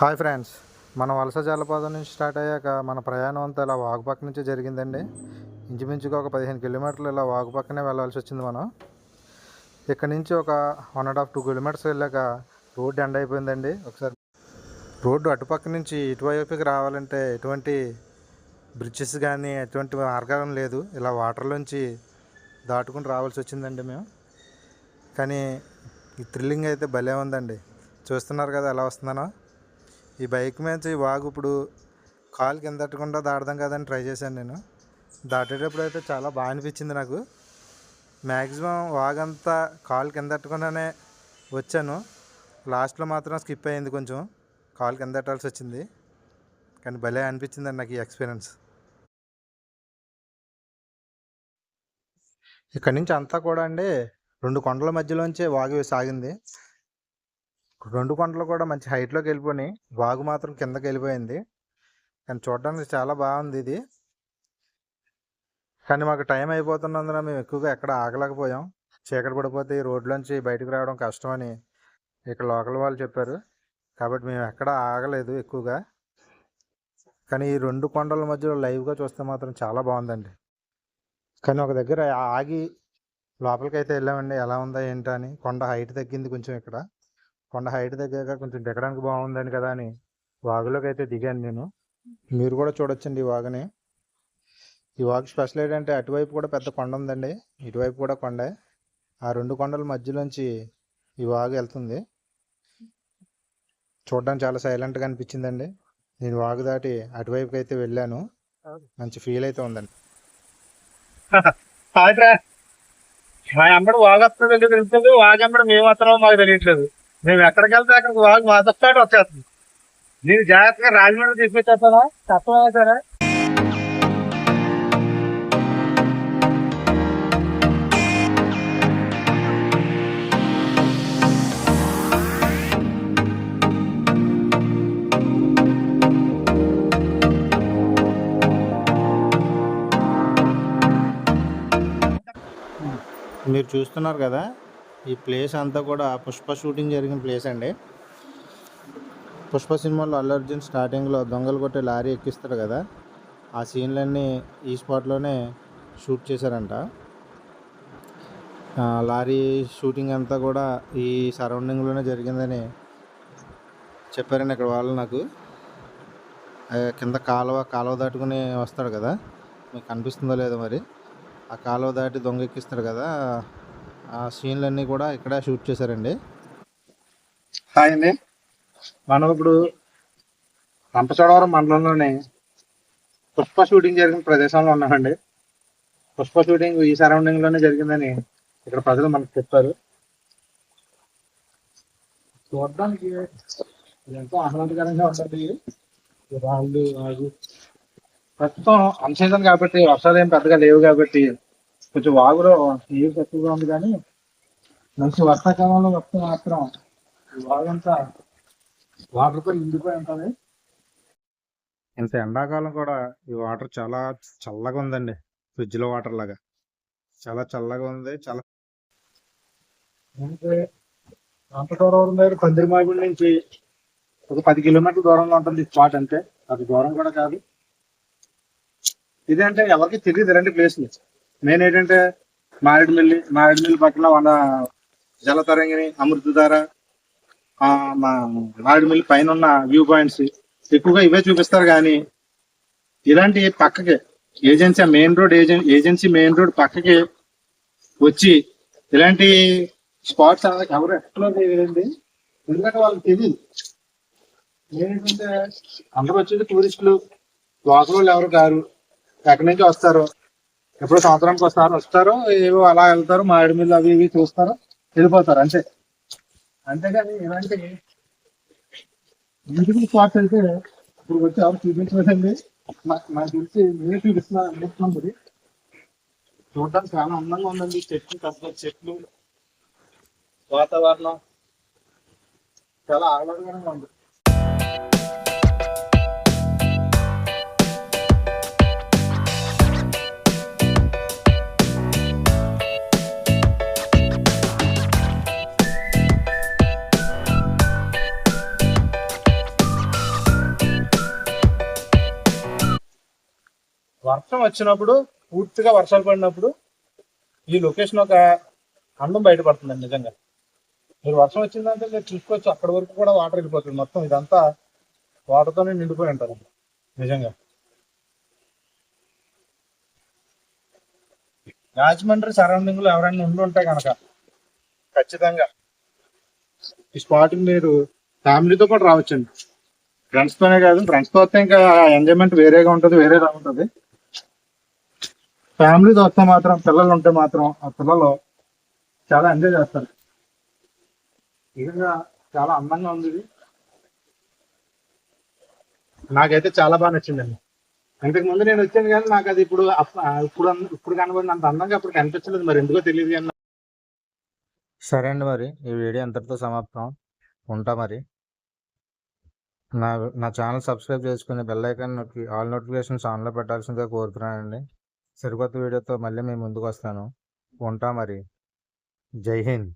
Hi friends మన వలస జలపాతం నుంచి స్టార్ట్ అయ్యాక మన ప్రయాణం అంతా ఇలా వాగుపక్క నుంచే జరిగిందండి. ఇంచుమించుగా ఒక పదిహేను కిలోమీటర్లు ఇలా వాగుపక్కనే వెళ్ళాల్సి వచ్చింది మనం. ఇక్కడ నుంచి ఒక one and half two kilometres వెళ్ళాక రోడ్డు ఎండ్ అయిపోయిందండి. ఒకసారి రోడ్డు అటుపక్క నుంచి ఇటువైపుకి రావాలంటే ఎటువంటి బ్రిడ్జెస్ కానీ ఎటువంటి మార్గం లేదు. ఇలా వాటర్లోంచి దాటుకుని రావాల్సి వచ్చిందండి మేము. కానీ ఈ థ్రిల్లింగ్ అయితే భలే ఉందండి. చూస్తున్నారు కదా ఎలా వస్తున్నానో ఈ బైక్ మీద ఈ వాగు. ఇప్పుడు కాలు కింద తట్టకుండా దాడదాం కదని ట్రై చేశాను నేను. దాటేటప్పుడు అయితే చాలా బాగా అనిపించింది నాకు. మ్యాక్సిమం వాగంతా కాలు కింద తట్టకుండానే వచ్చాను. లాస్ట్లో మాత్రం స్కిప్ అయింది కొంచెం. కాలు కింద తట్టాల్సి వచ్చింది. కానీ భలే అనిపించిందండి నాకు ఈ ఎక్స్పీరియన్స్. ఇక్కడి నుంచి అంతా కూడా అండి రెండు కొండల మధ్యలోంచి వాగి సాగింది. రెండు కొండలు కూడా మంచి హైట్లోకి వెళ్ళిపోయి వాగు మాత్రం కిందకి వెళ్ళిపోయింది. కానీ చూడడానికి చాలా బాగుంది ఇది. కానీ మాకు టైం అయిపోతున్నందున మేము ఎక్కువగా ఎక్కడ ఆగలేకపోయాం. చీకటి పడిపోతే ఈ రోడ్లోంచి బయటకు రావడం కష్టమని ఇక్కడ లోకల్ వాళ్ళు చెప్పారు. కాబట్టి మేము ఎక్కడ ఆగలేదు ఎక్కువగా. కానీ ఈ రెండు కొండల మధ్యలో లైవ్గా చూస్తే మాత్రం చాలా బాగుందండి. కానీ ఒక దగ్గర ఆగి లోపలికి అయితే వెళ్ళామండి. ఎలా ఉందా ఏంటా అని కొండ హైట్ తగ్గింది కొంచెం ఇక్కడ. కొండ హైట్ దగ్గరగా కొంచెం దిగడానికి బాగుందని కదా అని వాగులోకి అయితే దిగాను నేను. మీరు కూడా చూడొచ్చండి ఈ వాగుని. ఈ వాగు స్పెషల్ ఏంటంటే అటువైపు కూడా పెద్ద కొండ ఉందండి. ఇటువైపు కూడా కొండే. ఆ రెండు కొండల మధ్యలోంచి ఈ వాగు వెళ్తుంది. చూడడానికి చాలా సైలెంట్గా అనిపించిందండి. నేను వాగు దాటి అటువైపుకి అయితే వెళ్ళాను. మంచి ఫీల్ అయితే ఉందండి. వాగు మా వాగు మేము వస్తున్నామో మాకు తెలియట్లేదు. మేము ఎక్కడికి వెళ్తే అక్కడికి వాగు మాతో వచ్చేస్తుంది. నేను జాగ్రత్తగా రాజమండ్రి తీసుకొచ్చేస్తానా కష్టమైనా సరే మీరు చూస్తున్నారు కదా ఈ ప్లేస్ అంతా కూడా పుష్ప షూటింగ్ జరిగిన ప్లేస్ అండి. పుష్ప సినిమాలో అల్లు అర్జున్ స్టార్టింగ్లో దొంగలు కొట్టే లారీ ఎక్కిస్తాడు కదా ఆ సీన్లన్నీ ఈ స్పాట్లోనే షూట్ చేశారంట. లారీ షూటింగ్ అంతా కూడా ఈ సరౌండింగ్లోనే జరిగిందని చెప్పారండి ఇక్కడ వాళ్ళు నాకు. కింద కాలువ కాలువ దాటుకుని వస్తాడు కదా మీకు కనిపిస్తుందో లేదో మరి. ఆ కాలువ దాటి దొంగ ఎక్కిస్తాడు కదా ఆ సీన్లన్నీ కూడా ఇక్కడ షూట్ చేశారండి. హాయ్ అండి. మనం ఇప్పుడు రంపచోడవరం మండలంలోని పుష్ప షూటింగ్ జరిగిన ప్రదేశంలో ఉన్నామండి. పుష్ప షూటింగ్ ఈ సరౌండింగ్లోనే జరిగిందని ఇక్కడ ప్రజలు మనకు చెప్పారు. చూడడానికి ఎంతో ఆహ్లాదకరంగా ఉంటుంది రాళ్ళు రాజు. ప్రస్తుతం అన్సీజన్ కాబట్టి వర్షాలు ఏం పెద్దగా లేవు కాబట్టి కొంచెం వాగులో నీరు తక్కువగా ఉంది కానీ మంచి వర్షాకాలంలో వస్తే మాత్రం వాగంతా వాటర్తో నిండిపోయి ఉంటుంది. ఇంత ఎండాకాలం కూడా ఈ వాటర్ చాలా చల్లగా ఉందండి. ఫ్రిడ్జ్లో వాటర్ లాగా. చాలా చల్లగా ఉంది చాలా అంటే రంపచోడవరం దగ్గర పందిరిమాగుడి నుంచి ఒక పది కిలోమీటర్ల దూరంలో ఉంటుంది స్పాట్ అంటే. అది దూరం కూడా కాదు. ఇదంటే ఎవరికి తెలియదు రెండు ప్లేస్లు మెయిన్ ఏంటంటే మారేడుమిల్లి మారేడుమిల్లి పక్కన మన జలతరంగిణి అమృతధార ఆ, మా మారేడుమిల్లి పైన ఉన్న వ్యూ పాయింట్స్. ఎక్కువగా ఇవే చూపిస్తారు కానీ ఇలాంటి పక్కకి ఏజెన్సీ మెయిన్ రోడ్ ఏజెన్ ఏజెన్సీ మెయిన్ రోడ్ పక్కకి వచ్చి ఇలాంటి స్పాట్స్ అనేది ఎవరు ఎక్స్ప్లోర్ చేయలేదండి. ఎందుకంటే వాళ్ళకి తెలియదు ఏంటంటే అందరూ వచ్చేది టూరిస్టులు. లోకల్ వాళ్ళు ఎవరు కారు. ఎక్కడి నుంచి వస్తారు? ఎప్పుడు సంవత్సరానికి ఒకసారి వస్తారు ఏవో అలా వెళ్తారు మామిడి మిల్లు అవి ఇవి చూస్తారు వెళ్ళిపోతారు అంతే. అంతేగాని ఇలాంటి బ్యూటిఫుల్ స్పాట్స్ అయితే ఇప్పుడు వచ్చి ఎవరు చూపించలేదండి. నాకు తెలిసి మీరే చూపిస్తున్నా అనిపిస్తున్నాం మరి చూడడానికి చాలా అందంగా ఉందండి. చెట్లు పెద్ద చెట్లు వాతావరణం. చాలా ఆహ్లాదకరంగా ఉంది. వర్షం వచ్చినప్పుడు పూర్తిగా వర్షాలు పడినప్పుడు ఈ లొకేషన్ ఒక అందం బయటపడుతుందండి నిజంగా. మీరు వర్షం వచ్చిందంటే మీరు చూసుకోవచ్చు అక్కడ వరకు కూడా వాటర్ వెళ్ళిపోతుంది. మొత్తం ఇదంతా వాటర్తోనే నిండిపోయి ఉంటారు నిజంగా. రాజమండ్రి సరౌండింగ్లో ఎవరైనా ఉండి ఉంటే కనుక ఖచ్చితంగా ఈ స్పాట్ మీరు ఫ్యామిలీతో కూడా రావచ్చండి. ఫ్రెండ్స్ తోనే కాదు ఫ్రెండ్స్తో వస్తే ఇంకా ఎంజాయ్మెంట్ వేరేగా ఉంటుంది వేరేగా ఉంటుంది. ఫ్యామిలీతో వస్తే మాత్రం పిల్లలు ఉంటే మాత్రం ఆ పిల్లలు చాలా ఎంజాయ్ చేస్తారు. నిజంగా చాలా అందంగా ఉంది ఇది. నాకైతే చాలా బాగా నచ్చిందండి. ఇంతకు ముందు నేను వచ్చాను కానీ నాకు అది ఇప్పుడు ఇప్పుడు ఇప్పుడు కనబడింది అంత అందంగా అప్పుడు కనిపించలేదు మరి ఎందుకో తెలియదు కానీ సరే అండి మరి ఈ వీడియో అంతటితో సమాప్తం. ఉంటా మరి. నా నా ఛానల్ సబ్స్క్రైబ్ చేసుకుని బెల్ ఐకాన్ నొక్కి ఆల్ నోటిఫికేషన్స్ ఆన్లో పెట్టాల్సిందిగా కోరుతున్నానండి. సరికొత్త వీడియోతో మళ్ళీ మేము ముందుకు వస్తాను ఉంటా మరి. జై హింద్.